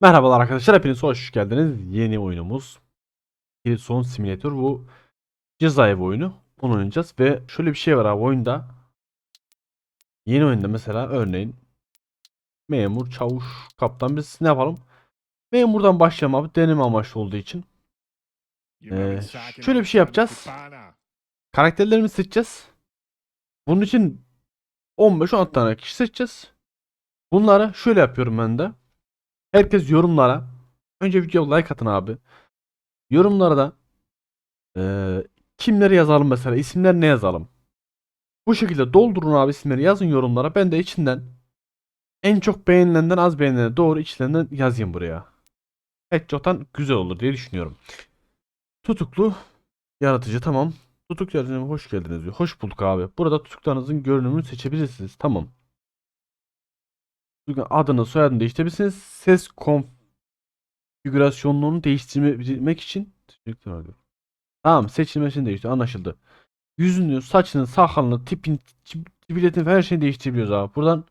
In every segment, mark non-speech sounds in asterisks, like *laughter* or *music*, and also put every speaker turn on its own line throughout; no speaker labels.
Merhabalar arkadaşlar, hepiniz hoş geldiniz. Yeni oyunumuz Killzone Simulator. Bu cezaevi oyunu. Onu oynayacağız ve şöyle bir şey var abi oyunda. Yeni oyunda mesela örneğin memur, çavuş, kaptan biz ne yapalım? Memurdan başlayalım abi deneme amaçlı olduğu için. Ee, şöyle bir şey yapacağız. Karakterlerimizi seçeceğiz. Bunun için 15-16 tane kişi seçeceğiz. Bunları şöyle yapıyorum ben de. Herkes yorumlara. Önce video like atın abi. Yorumlara da eee, kimleri yazalım mesela isimler ne yazalım. Bu şekilde doldurun abi isimleri yazın yorumlara. Ben de içinden en çok beğenilenden az beğenilene doğru içlerinden yazayım buraya. Headshot'tan güzel olur diye düşünüyorum. Tutuklu yaratıcı tamam. Tutuk yaratıcı hoş geldiniz diyor. Hoş bulduk abi. Burada tutuklarınızın görünümünü seçebilirsiniz. Tamam. Adını soyadını değiştirebilirsiniz. Ses konfigürasyonunu değiştirmek için teşekkür ederim. Tamam seçilme için değişti anlaşıldı. Yüzünü, saçını, sakalını, tipin, biletini her şeyi değiştirebiliyoruz abi. Buradan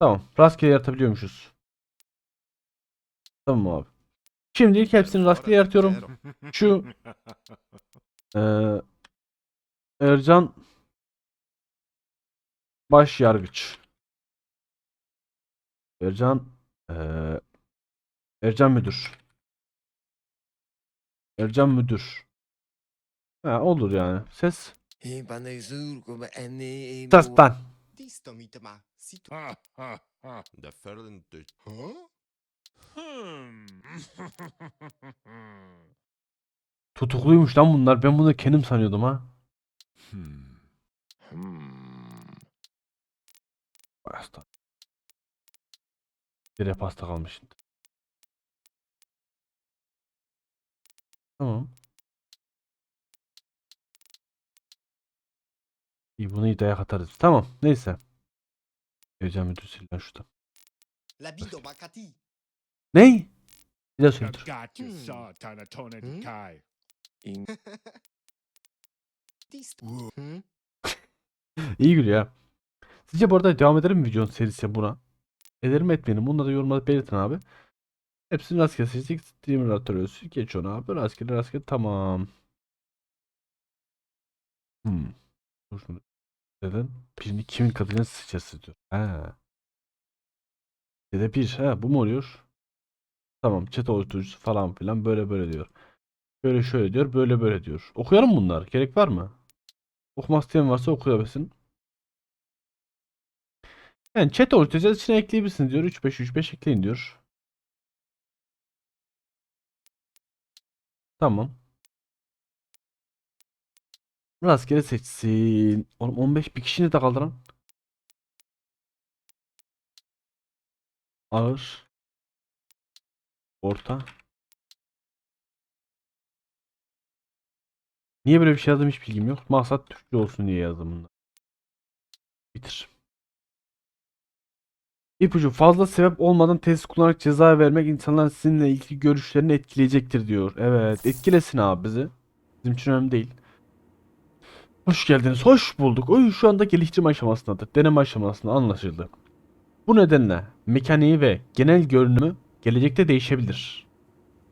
Tamam. Rastgele yaratabiliyormuşuz. Tamam abi. Şimdilik hepsini rastgele yaratıyorum. Şu *laughs* eee Ercan baş yargıç. Ercan ee, Ercan müdür. Ercan müdür. Ha, olur yani. Ses.
Tastan.
Tutukluymuş lan bunlar. Ben bunu kendim sanıyordum ha.
Hmm.
Hmm.
Vay hasta. Bir hep hasta kalmış şimdi. Tamam. İyi bunu iyi dayak atarız. Tamam. Neyse. Ercan müdür sil lan şurada.
La bido Makati.
Ney? Bir daha söyle dur. *laughs* *laughs* İyi gülüyor ya. Sizce bu arada devam ederim mi videonun serisi buna? Ederim etmeyelim. Bunları da yorumlarda belirtin abi. Hepsini rastgele seçtik. Streamer atıyoruz. Geç onu abi. Rastgele rastgele tamam. Hmm. Dur şunu. Neden? Birini kimin kadını seçersin diyor. He. Dede bir. He bu mu oluyor? Tamam. Chat oluşturucusu falan filan böyle böyle diyor. Böyle şöyle diyor. Böyle böyle diyor. Okuyalım bunlar. Gerek var mı? Okumak isteyen varsa okuyabilirsin. Yani chat oluşturacağız. içine ekleyebilirsiniz diyor. 3535 ekleyin diyor. Tamam. Rastgele seçsin. Oğlum 15 bir kişini de kaldıran. Ağır. Orta. Niye böyle bir şey yazdım hiç bilgim yok. Maksat Türkçe olsun diye yazdım bunu. Bitir. İpucu fazla sebep olmadan tesis kullanarak ceza vermek insanların sizinle ilgili görüşlerini etkileyecektir diyor. Evet etkilesin abi bizi. Bizim için önemli değil. Hoş geldiniz. Hoş bulduk. Oyun şu anda geliştirme aşamasındadır. Deneme aşamasında anlaşıldı. Bu nedenle mekaniği ve genel görünümü gelecekte değişebilir.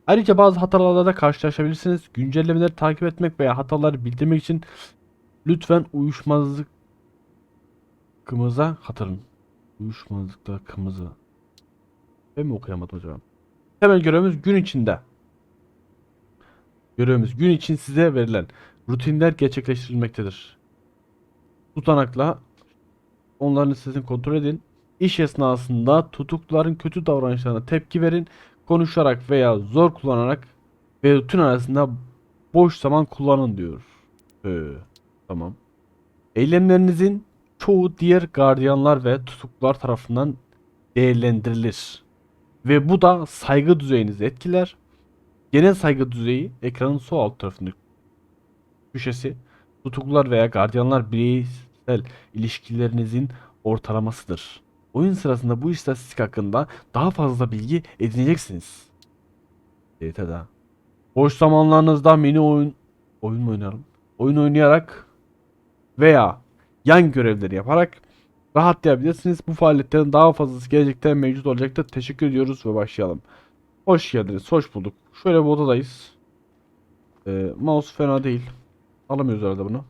Ayrıca bazı hatalarla da karşılaşabilirsiniz. Güncellemeleri takip etmek veya hataları bildirmek için lütfen uyuşmazlıkımıza katılın. Uyuşmazlıkla kırmızı. Ben mi okuyamadım acaba? Temel görevimiz gün içinde. Görevimiz gün için size verilen rutinler gerçekleştirilmektedir. Tutanakla onların listesini kontrol edin. İş esnasında tutukluların kötü davranışlarına tepki verin. Konuşarak veya zor kullanarak ve rutin arasında boş zaman kullanın diyor. Ee, tamam. Eylemlerinizin çoğu diğer gardiyanlar ve tutuklular tarafından değerlendirilir. Ve bu da saygı düzeyinizi etkiler. Genel saygı düzeyi ekranın sol alt tarafındaki köşesi tutuklular veya gardiyanlar bireysel ilişkilerinizin ortalamasıdır. Oyun sırasında bu istatistik hakkında daha fazla bilgi edineceksiniz. Daha. Boş zamanlarınızda mini oyun oyun mu oynayalım? Oyun oynayarak veya yan görevleri yaparak rahatlayabilirsiniz. Bu faaliyetlerin daha fazlası gelecekte mevcut olacaktır. Teşekkür ediyoruz ve başlayalım. Hoş geldiniz. Hoş bulduk. Şöyle bir odadayız. Ee, mouse fena değil. Alamıyoruz arada bunu.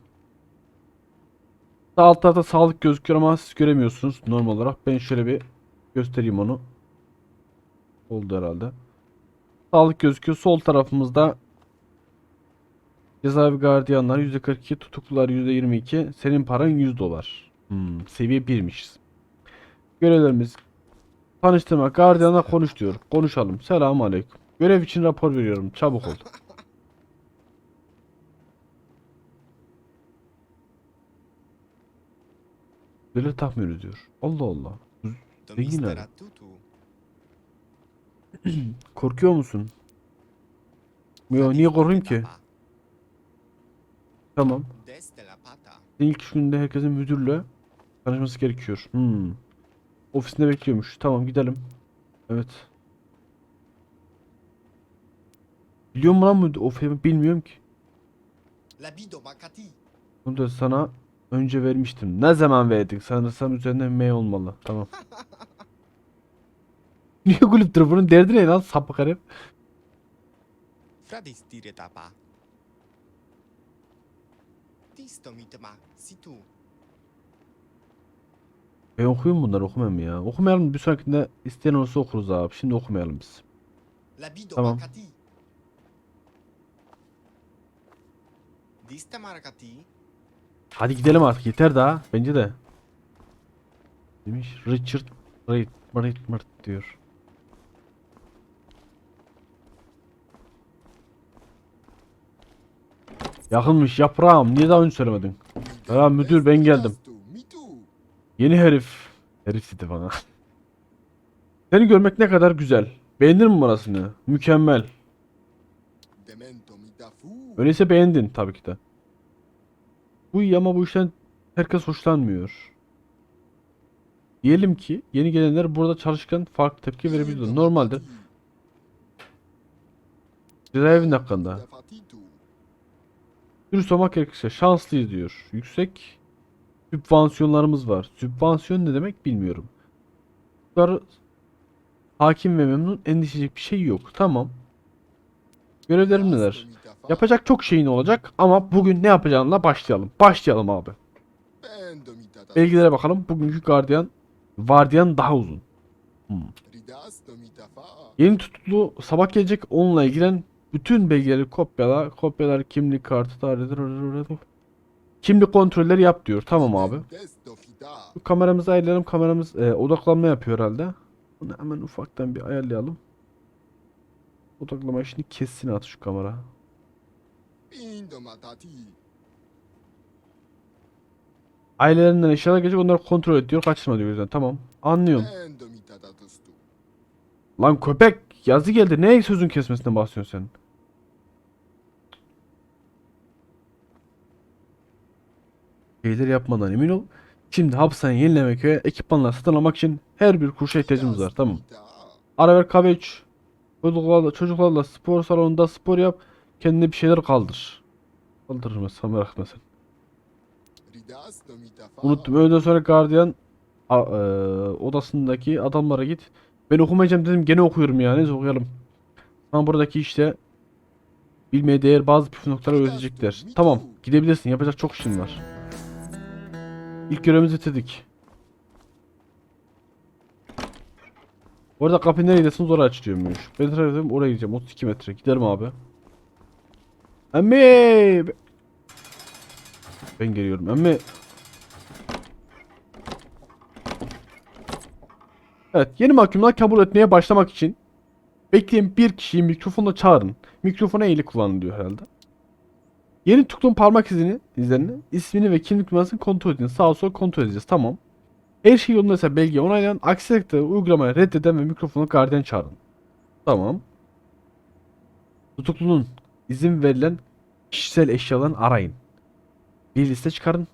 Sağ alt tarafta sağlık gözüküyor ama siz göremiyorsunuz normal olarak. Ben şöyle bir göstereyim onu. Oldu herhalde. Sağlık gözüküyor. Sol tarafımızda cezaevi gardiyanlar %42, tutuklular %22, senin paran 100 dolar. Hmm, seviye 1'mişiz. Görevlerimiz tanıştırma, gardiyanla konuş diyor. Konuşalım. Selamun aleyküm. Görev için rapor veriyorum. Çabuk ol. Böyle tahmin ediyor. Allah Allah. Zengin.
Atutu. *clears throat*
Korkuyor musun? Yo, niye korkayım ki? Tamam. İlk günde herkesin müdürle tanışması gerekiyor. Hmm. Ofisinde bekliyormuş. Tamam gidelim. Evet. Biliyor musun lan müdür? Of bilmiyorum ki. Bunu da sana önce vermiştim. Ne zaman verdik? Sanırsam üzerinde M olmalı. Tamam. *laughs* Niye gülüp? Bunun derdi ne lan sapık herif?
Mitma. Situ.
Ben okuyayım bunları okumam ya. Okumayalım bir sonrakinde isteyen olursa okuruz abi. Şimdi okumayalım biz.
La bido
Tamam.
Makati. Diste.
Hadi gidelim artık yeter daha. Bence de. Demiş Richard Reed Mart diyor. Yakınmış yaprağım. Niye daha önce söylemedin? Ya müdür, ben geldim. Yeni herif. Herif dedi bana. *laughs* Seni görmek ne kadar güzel. Beğendin mi burasını? Mükemmel. Öyleyse beğendin tabii ki de. Bu iyi ama bu işten herkes hoşlanmıyor. Diyelim ki yeni gelenler burada çalışırken farklı tepki verebiliyor. Normaldir. Cezaevinin hakkında. Dürüst olmak gerekirse şanslıyız diyor. Yüksek sübvansiyonlarımız var. Sübvansiyon ne demek bilmiyorum. Bunlar hakim ve memnun endişecek bir şey yok. Tamam. Görevlerim neler? Yapacak çok şeyin olacak ama bugün ne yapacağınla başlayalım. Başlayalım abi. Belgilere bakalım. Bugünkü gardiyan vardiyan daha uzun. Hmm. Yeni tutuklu sabah gelecek onunla ilgilen bütün belgeleri kopyala. Kopyalar kimlik kartı tarihi. Kimlik kontrolleri yap diyor. Tamam abi. Bu kameramızı ayarlayalım. Kameramız e, odaklanma yapıyor herhalde. Bunu hemen ufaktan bir ayarlayalım. Odaklama işini kessin at şu kamera. Ailelerinden eşyalar gelecek onları kontrol et diyor. Kaçırma diyor yüzden. Tamam. Anlıyorum. Lan köpek yazı geldi. Ne sözün kesmesinden bahsediyorsun sen? Şeyleri yapmadan emin ol. Şimdi hapishane yenilemek ve ekipmanlar satın almak için her bir kuruşa ihtiyacımız var. Tamam. Ara ver kahve iç. Çocuklarla, çocuklarla spor salonunda spor yap. Kendine bir şeyler kaldır. Kaldırırım sen merak etme. Unuttum. Öğleden sonra gardiyan a- eee, odasındaki adamlara git. Ben okumayacağım dedim gene okuyorum ya. Neyse okuyalım. Ama buradaki işte bilmeye değer bazı püf noktaları öğretecekler. Tamam gidebilirsin. Yapacak çok işin var. İlk görevimizi bitirdik. Bu arada kapı nereye gidersiniz oraya açılıyormuş. Ben taraf ediyorum oraya gideceğim. 32 metre. Giderim abi. Emmi! Ben geliyorum. Emmi. Evet, yeni mahkumlar kabul etmeye başlamak için bekleyin bir kişiyi mikrofonla çağırın. Mikrofona eğili kullanın diyor herhalde. Yeni tutukluğun parmak izini, izlerini, ismini ve kimlik numarasını kontrol edin. Sağa sola kontrol edeceğiz. Tamam. Her şey yolundaysa belgeyi onaylayan, aksi takdirde uygulamayı reddeden ve mikrofonu gardiyan çağırın. Tamam. Tutuklunun izin verilen kişisel eşyalarını arayın. Bir liste çıkarın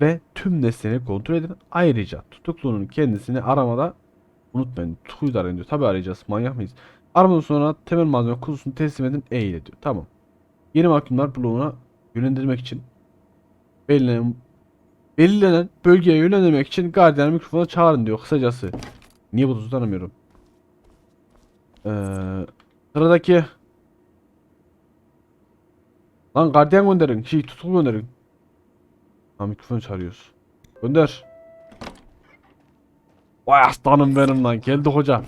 ve tüm nesneleri kontrol edin. Ayrıca tutuklunun kendisini aramada unutmayın. Tutukluyu da arayın diyor. Tabi arayacağız. Manyak mıyız? Aramadan sonra temel malzeme kutusunu teslim edin. E ile diyor. Tamam. Yeni mahkumlar bloğuna yönlendirmek için belirlenen belirlenen bölgeye yönlendirmek için gardiyanı mikrofona çağırın diyor kısacası. Niye bunu tutanamıyorum? Ee, sıradaki Lan gardiyan gönderin. Şey tutuklu gönderin. Ha mikrofonu çağırıyoruz. Gönder. Vay aslanım benim lan. Geldi hoca.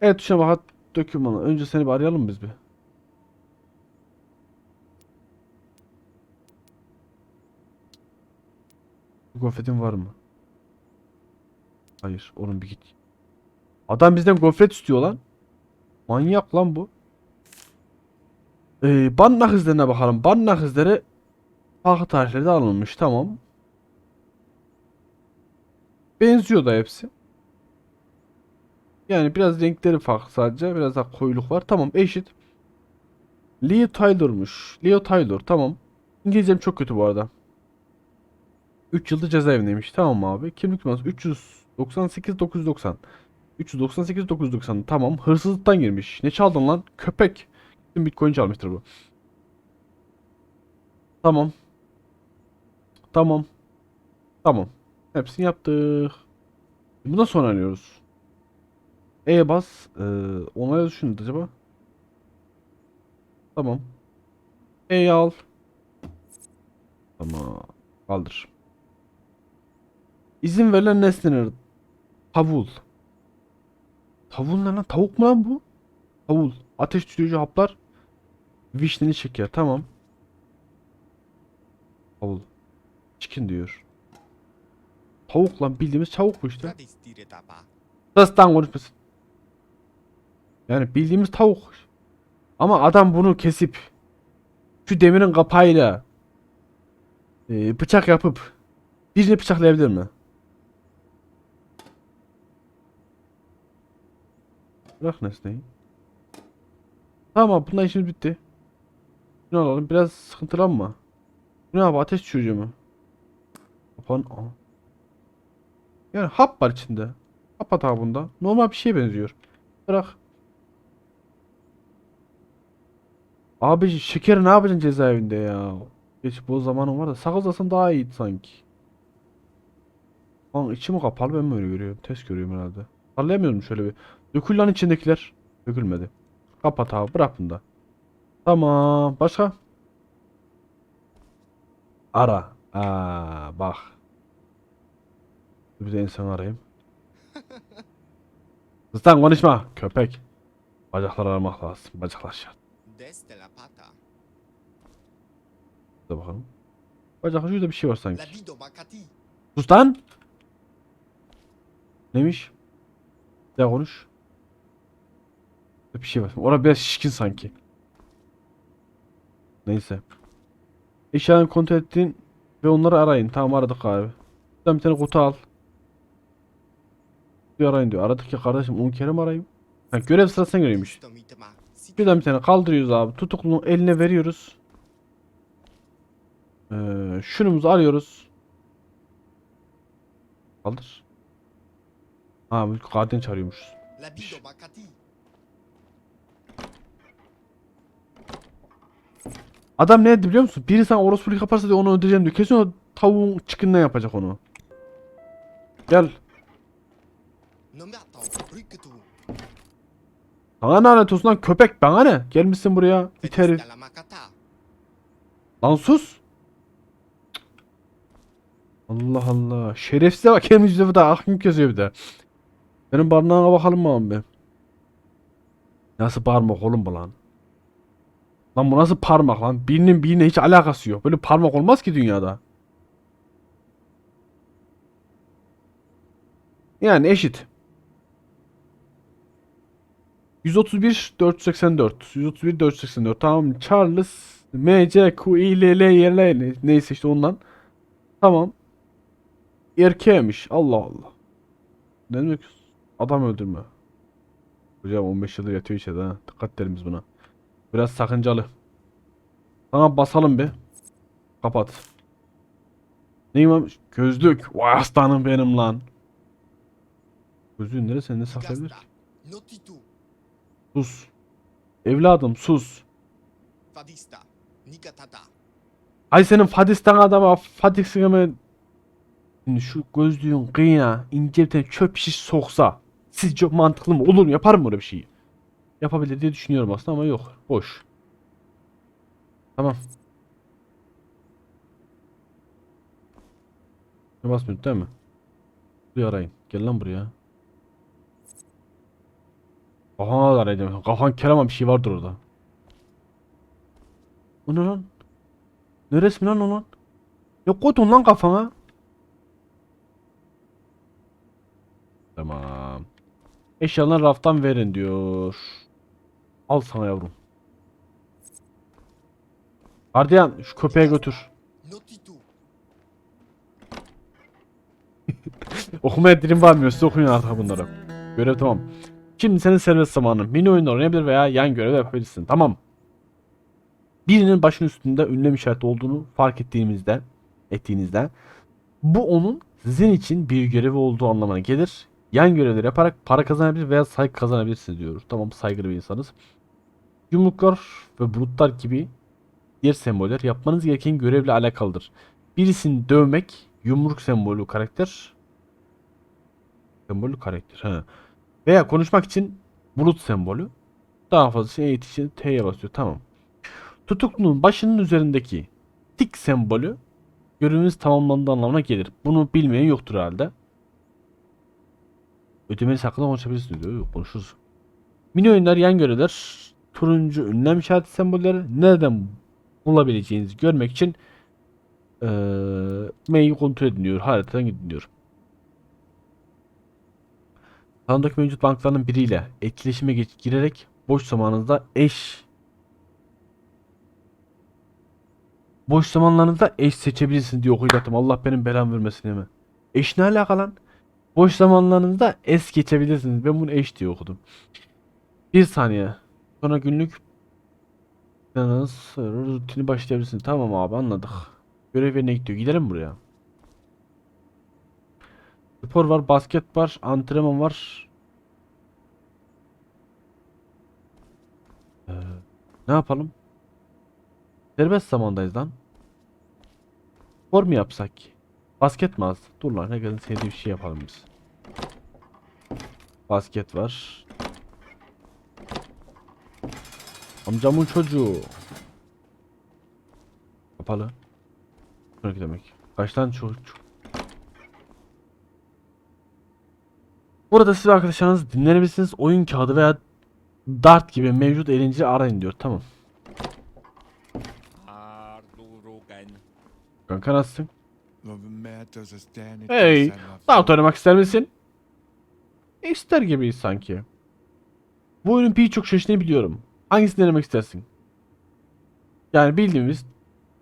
Evet tuşa bak. Dökümanı. Önce seni bir arayalım biz bir. Gofretin var mı? Hayır. Onun bir git. Adam bizden gofret istiyor lan. Manyak lan bu. Ee, bannak izlerine bakalım. Bannak izleri farklı tarihlerde alınmış. Tamam. Benziyor da hepsi. Yani biraz renkleri farklı sadece. Biraz daha koyuluk var. Tamam eşit. Leo Taylor'muş. Leo Taylor tamam. İngilizcem çok kötü bu arada. 3 yılda cezaevindeymiş. Tamam abi. Kimlik numarası 398 990. 398 990. Tamam. Hırsızlıktan girmiş. Ne çaldın lan? Köpek. Bütün Bitcoin çalmıştır bu. Tamam. Tamam. Tamam. Hepsini yaptık. Bundan sonra arıyoruz. E bas. Ee, onayla düşündü acaba. Tamam. E'yi al. Tamam. Kaldır. İzin verilen nesneler. Tavul. Tavul ne lan? Tavuk mu lan bu? Tavul. Ateş düşürücü haplar. Vişneli şeker. Tamam. Tavul. Chicken diyor. Tavuk lan bildiğimiz tavuk bu işte. Sastan konuşmasın. Yani bildiğimiz tavuk. Ama adam bunu kesip şu demirin kapağıyla e, bıçak yapıp birini bıçaklayabilir mi? Bırak nesneyi. Tamam bundan işimiz bitti. Şunu alalım biraz sıkıntılanma. Bu ne abi ateş düşürücü mü? Kapan. Yani hap var içinde. Hap hata bunda. Normal bir şeye benziyor. Bırak. Abi şekeri ne yapacaksın cezaevinde ya? Geç bu zamanım var da sakız alsam daha iyiydi sanki. Lan içi mi kapalı ben mi öyle görüyorum? Test görüyorum herhalde. Sallayamıyorum şöyle bir. Dökül lan içindekiler. Dökülmedi. Kapat abi bırak bunda. Tamam. Başka? Ara. Aa bak. Bir de insan arayayım. *laughs* Hızlan konuşma köpek. Bacaklar aramak lazım. Bacaklar şart. Dur bakalım. Bacaklar şurada bir şey var sanki. Sus lan. Neymiş? Bir daha konuş. Bir şey var. Orada biraz şişkin sanki. Neyse. Eşyalarını kontrol ettin ve onları arayın. Tamam aradık abi. Buradan bir tane kutu al. Bir arayın diyor. Aradık ya kardeşim 10 kere mi arayayım? Ha, görev sırasına göreymiş. Birden bir tane kaldırıyoruz abi. Tutuklunun eline veriyoruz. Ee, şunumuzu alıyoruz. Kaldır. Ha gardiyan çağırıyormuşuz. Adam ne dedi biliyor musun? Biri sana orospuluk yaparsa diyor onu öldüreceğim diyor. Kesin o tavuğun çıkınına yapacak onu. Gel. Sana ne lanet olsun lan köpek bana ne? Gelmişsin buraya. İt herif. Lan sus. Allah Allah. Şerefsize bak hem yüzüne bir de aklım kesiyor bir de. Benim barınağına bakalım mı abi? Nasıl parmak oğlum bu lan? Lan bu nasıl parmak lan? Birinin birine hiç alakası yok. Böyle parmak olmaz ki dünyada. Yani eşit. 131 484 131 484 tamam Charles M C Q I L L Y L ne- neyse işte ondan. Tamam. Erkeğmiş Allah Allah. Ne demek? Adam öldürme. Hocam 15 yıldır yatıyor içeride ha. Dikkat edelim biz buna biraz sakıncalı sana basalım bir kapat neyim abi gözlük vay aslanım benim lan gözlüğün neresinde ne saklayabilir.
Notitu.
sus evladım sus. Ay senin Fadistan adama Fadis'ine mi Şimdi şu gözlüğün kıyına ince bir tane çöp şiş soksa sizce mantıklı mı? Olur mu? Yapar mı öyle bir şeyi? Yapabilir diye düşünüyorum aslında ama yok. Boş. Tamam. Ne basmıyor değil mi? Buraya arayın. Gel lan buraya. Kafana da arayacağım. Kafan kerama bir şey vardır orada. O ne lan? Ne resmi lan o lan? Ya koydun lan kafana. Tamam. Eşyalarını raftan verin diyor. Al sana yavrum. Gardiyan şu köpeğe götür. *laughs* Okumaya dilim varmıyor. Siz okuyun artık bunları. Görev tamam. Şimdi senin serbest zamanın. Mini oyunda oynayabilir veya yan görev yapabilirsin. Tamam. Birinin başının üstünde ünlem işareti olduğunu fark ettiğimizde, ettiğinizde bu onun sizin için bir görevi olduğu anlamına gelir. Yan görevleri yaparak para kazanabilir veya saygı kazanabilirsiniz diyoruz. Tamam saygılı bir insanız. Yumruklar ve bulutlar gibi diğer semboller yapmanız gereken görevle alakalıdır. Birisini dövmek, yumruk sembolü karakter, sembolü karakter. He. Veya konuşmak için bulut sembolü. Daha fazlası eğit için T'ye basıyor. Tamam. Tutuklunun başının üzerindeki tik sembolü göreviniz tamamlandığı anlamına gelir. Bunu bilmeyen yoktur herhalde. Ödemeniz hakkında konuşabilirsiniz diyor. Konuşuruz. Mini oyunlar, yan görevler, turuncu ünlem işareti sembolleri nereden bulabileceğinizi görmek için eee mail kontrol edin diyor. Haritadan gidin diyor. Tanıdaki mevcut bankların biriyle etkileşime girerek boş zamanınızda eş boş zamanlarınızda eş seçebilirsiniz diye okuyacaktım. Allah benim belamı vermesin hemen. Eş ne alaka lan? Boş zamanlarınızda es geçebilirsiniz. Ben bunu eş diye okudum. Bir saniye. Sonra günlük planınız rutini başlayabilirsiniz. Tamam abi anladık. Görev yerine gidiyor. Gidelim buraya. Spor var, basket var, antrenman var. Ee, ne yapalım? Serbest zamandayız lan. Spor mu yapsak ki? Basket mi az? Dur lan ne kadar sevdiği bir şey yapalım biz. Basket var. Amcamın çocuğu. Kapalı. Sonraki demek. Kaç tane çocuk? Burada siz arkadaşlarınız dinlenebilirsiniz. Oyun kağıdı veya dart gibi mevcut elince arayın diyor. Tamam. Kanka nasılsın? Hey, dart oynamak ister misin? İster gibiyiz sanki. Bu oyunun birçok çeşidini biliyorum. Hangisini denemek istersin? Yani bildiğimiz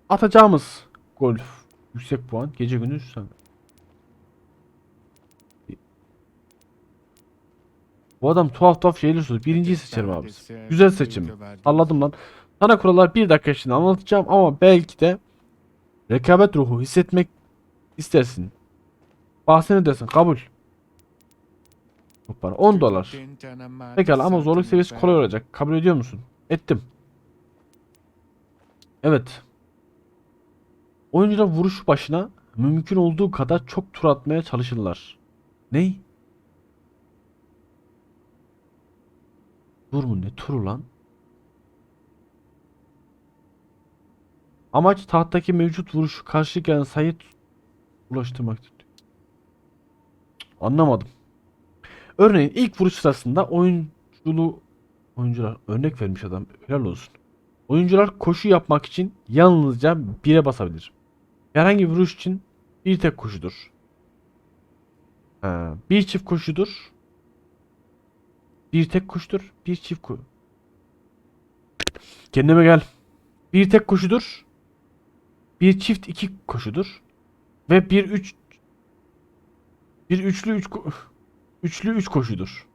atacağımız golf. Yüksek puan. Gece gündüz sen. Bu adam tuhaf tuhaf şeyler söylüyor. Birinciyi seçerim abi. Güzel seçim. Anladım lan. Sana kurallar bir dakika içinde anlatacağım ama belki de rekabet ruhu hissetmek istersin. Bahsini edersin. Kabul. Çok para. 10 dolar. Pekala ama zorluk seviyesi kolay olacak. Kabul ediyor musun? Ettim. Evet. Oyuncular vuruş başına mümkün olduğu kadar çok tur atmaya çalışırlar. Ney? Dur mu ne turu lan? Amaç tahttaki mevcut vuruşu karşı gelen sayı ulaştırmaktır. Anlamadım. Örneğin ilk vuruş sırasında oyunculu oyuncular örnek vermiş adam helal olsun. Oyuncular koşu yapmak için yalnızca bire basabilir. Herhangi bir vuruş için bir tek koşudur. Ha, bir çift koşudur. Bir tek koşudur. Bir çift ko Kendime gel. Bir tek koşudur. Bir çift iki koşudur. Ve bir üç bir üçlü üç üçlü üç koşudur.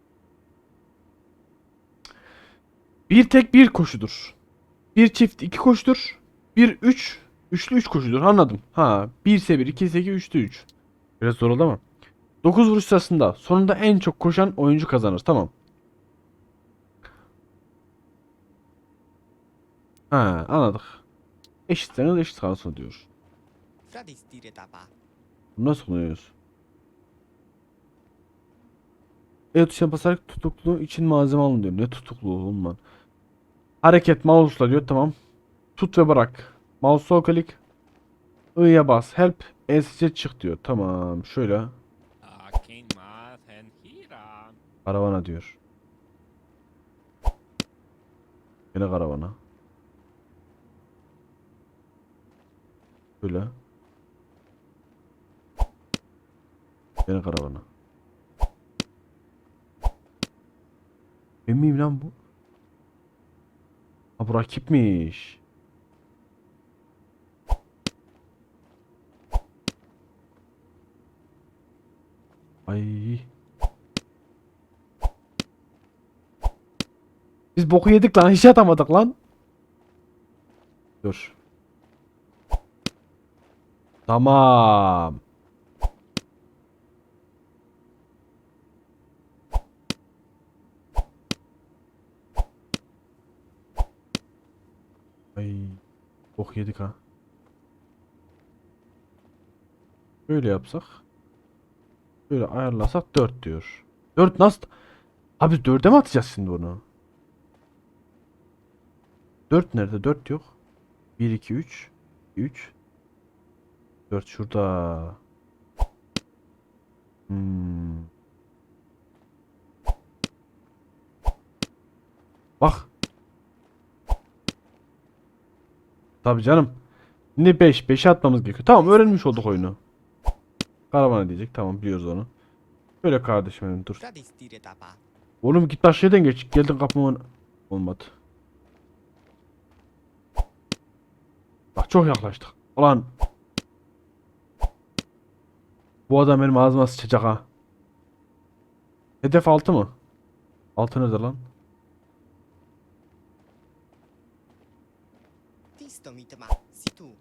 Bir tek bir koşudur. Bir çift iki koşudur. Bir üç üçlü üç koşudur. Anladım. Ha, bir ise bir, iki ise iki, üçte üç. Biraz zor oldu ama. 9 vuruş sırasında sonunda en çok koşan oyuncu kazanır. Tamam. Ha, anladık. Eşitseniz eşit kalsın diyor. Bunu nasıl kullanıyoruz? E tuşuna basarak tutuklu için malzeme alın diyor. Ne tutuklu oğlum lan? Hareket mouse'la diyor tamam. Tut ve bırak. Mouse sol klik. I'ya bas. Help. ESC çık diyor. Tamam. Şöyle. Karavana diyor. Yine karavana. Böyle. Yine karavana. Ben miyim lan bu? Ha bu rakipmiş. Ay. Biz boku yedik lan. Hiç atamadık lan. Dur. Tamam. Ay. Bok yedik ha. Böyle yapsak. Böyle ayarlasak 4 diyor. 4 nasıl? Abi 4'e mi atacağız şimdi bunu? 4 nerede? 4 yok. 1 2 3 3 4 şurada. Hmm. Bak. Tabii canım. Şimdi 5 5'e atmamız gerekiyor. Tamam öğrenmiş olduk oyunu. Karavana diyecek. Tamam biliyoruz onu. Böyle kardeşim benim dur. Oğlum git başka yerden geç. Geldin kapıma. Olmadı. Bak çok yaklaştık. Ulan. Bu adam benim ağzıma sıçacak ha. Hedef 6 mı? 6 nerede lan?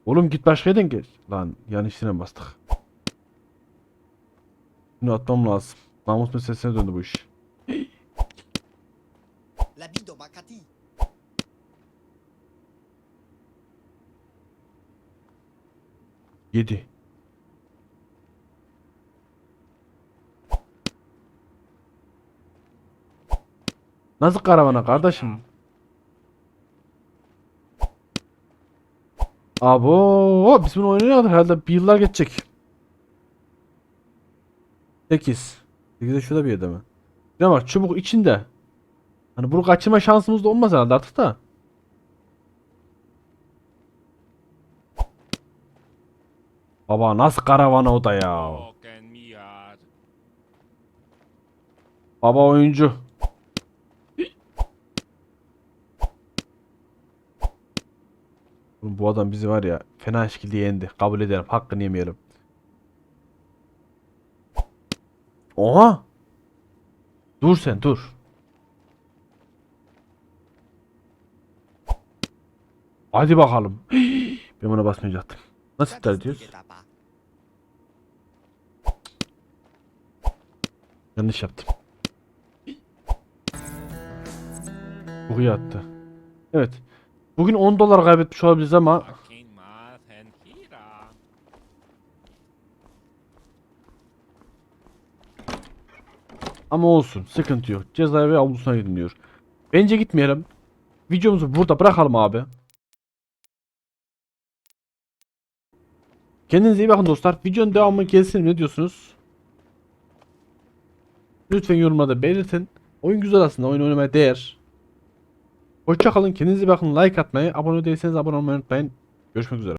Oğlum git başka yerden geç. Lan yanlış yerine bastık. Bunu atmam lazım. Namus meselesine döndü bu iş. Yedi. Nasıl karavana kardeşim? Abo, biz bunu oynayamadık herhalde bir yıllar geçecek. 8. 8'de şurada bir yerde mi? Ne var çubuk içinde. Hani bunu kaçırma şansımız da olmaz herhalde artık da. Baba nasıl karavana o da ya? Baba oyuncu. Bu adam bizi var ya fena şekilde yendi. Kabul ederim. Hakkını yemeyelim. Oha! Dur sen dur. Hadi bakalım. *gasps* Ben buna basmayacaktım. Nasıl iptal ediyoruz? Yanlış yaptım. *gasps* İyi attı. Evet. Bugün 10 dolar kaybetmiş olabiliriz ama ama olsun. Sıkıntı yok. Cezaevi avlusuna gidin diyor. Bence gitmeyelim. Videomuzu burada bırakalım abi. Kendinize iyi bakın dostlar. Videonun devamı gelsin ne diyorsunuz? Lütfen yorumlarda belirtin. Oyun güzel aslında. Oyun oynamaya değer. Hoşçakalın. Kendinize bakın. Like atmayı, abone değilseniz abone olmayı unutmayın. Görüşmek üzere.